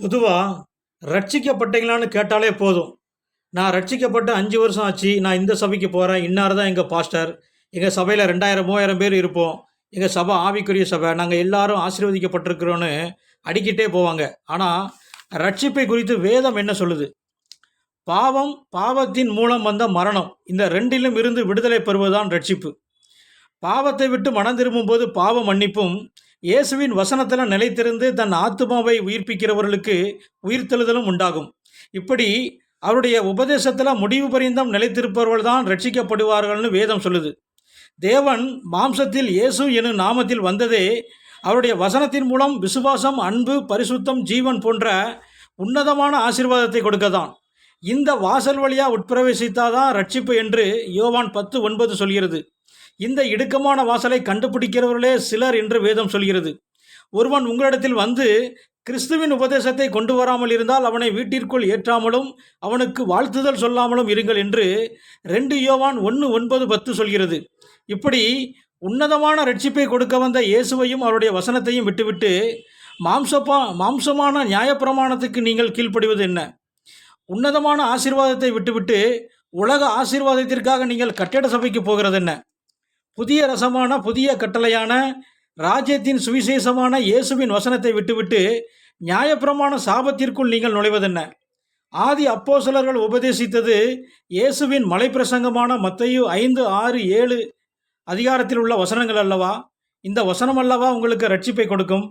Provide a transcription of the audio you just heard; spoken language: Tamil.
பொதுவாக ரட்சிக்கப்பட்டீங்களான்னு கேட்டாலே போதும். நான் ரட்சிக்கப்பட்டு அஞ்சு வருஷம் ஆச்சு. நான் இந்த சபைக்கு போகிறேன் இன்னார் தான் எங்கள் பாஸ்டர். எங்கள் சபையில் ரெண்டாயிரம் மூவாயிரம் பேர் இருப்போம். எங்கள் சபை ஆவிக்குரிய சபை. நாங்கள் எல்லாரும் ஆசீர்வதிக்கப்பட்டிருக்கிறோன்னு அடிக்கிட்டே போவாங்க. ஆனால் ரட்சிப்பை குறித்து வேதம் என்ன சொல்லுது? பாவம் பாவத்தின் மூலம் வந்த மரணம். இந்த ரெண்டிலும் இருந்து விடுதலை பெறுவதுதான் ரட்சிப்பு. பாவத்தை விட்டு மனம் திரும்பும்போது பாவ மன்னிப்பும் இயேசுவின் வசனத்தில் நிலைத்திருந்து தன் ஆத்துமாவை உயிர்ப்பிக்கிறவர்களுக்கு உயிர்த்தெழுதலும் உண்டாகும். இப்படி அவருடைய உபதேசத்தில் முடிவு பரிந்தம் நிலைத்திருப்பவர்கள் தான் ரட்சிக்கப்படுவார்கள்னு வேதம் சொல்லுது. தேவன் மாம்சத்தில் இயேசு எனும் நாமத்தில் வந்ததே அவருடைய வசனத்தின் மூலம் விசுவாசம் அன்பு பரிசுத்தம் ஜீவன் போன்ற உன்னதமான ஆசீர்வாதத்தை கொடுக்க தான் இந்த வாசல் வழியாக உட்பிரவேசித்தாதான் ரட்சிப்பு என்று யோவான் பத்து ஒன்பது சொல்கிறது. இந்த இடுக்கமான வாசலை கண்டுபிடிக்கிறவர்களே சிலர் என்று வேதம் சொல்கிறது. ஒருவன் உங்களிடத்தில் வந்து கிறிஸ்துவின் உபதேசத்தை கொண்டு வராமல் இருந்தால் அவனை வீட்டிற்குள் ஏற்றாமலும் அவனுக்கு வாழ்த்துதல் சொல்லாமலும் இருங்கள் என்று ரெண்டு யோவான் ஒன்று ஒன்பது பத்து சொல்கிறது. இப்படி உன்னதமான ரட்சிப்பை கொடுக்க வந்த இயேசுவையும் அவருடைய வசனத்தையும் விட்டுவிட்டு மாம்சப்பா மாம்சமான நியாயப்பிரமாணத்துக்கு நீங்கள் கீழ்ப்படிவது என்ன? உன்னதமான ஆசீர்வாதத்தை விட்டுவிட்டு உலக ஆசீர்வாதத்திற்காக நீங்கள் கட்டிட சபைக்கு போகிறது என்ன? புதிய ரசமான புதிய கட்டளையான ராஜ்யத்தின் சுவிசேஷமான இயேசுவின் வசனத்தை விட்டுவிட்டு நியாயப்பிரமாண சாபத்திற்குள் நீங்கள் நுழைவதென்ன? ஆதி அப்போசலர்கள் உபதேசித்தது இயேசுவின் மலைப்பிரசங்கமான மத்தையு ஐந்து ஆறு ஏழு அதிகாரத்தில் உள்ள வசனங்கள் அல்லவா? இந்த வசனம் அல்லவா உங்களுக்கு ரட்சிப்பை கொடுக்கும்?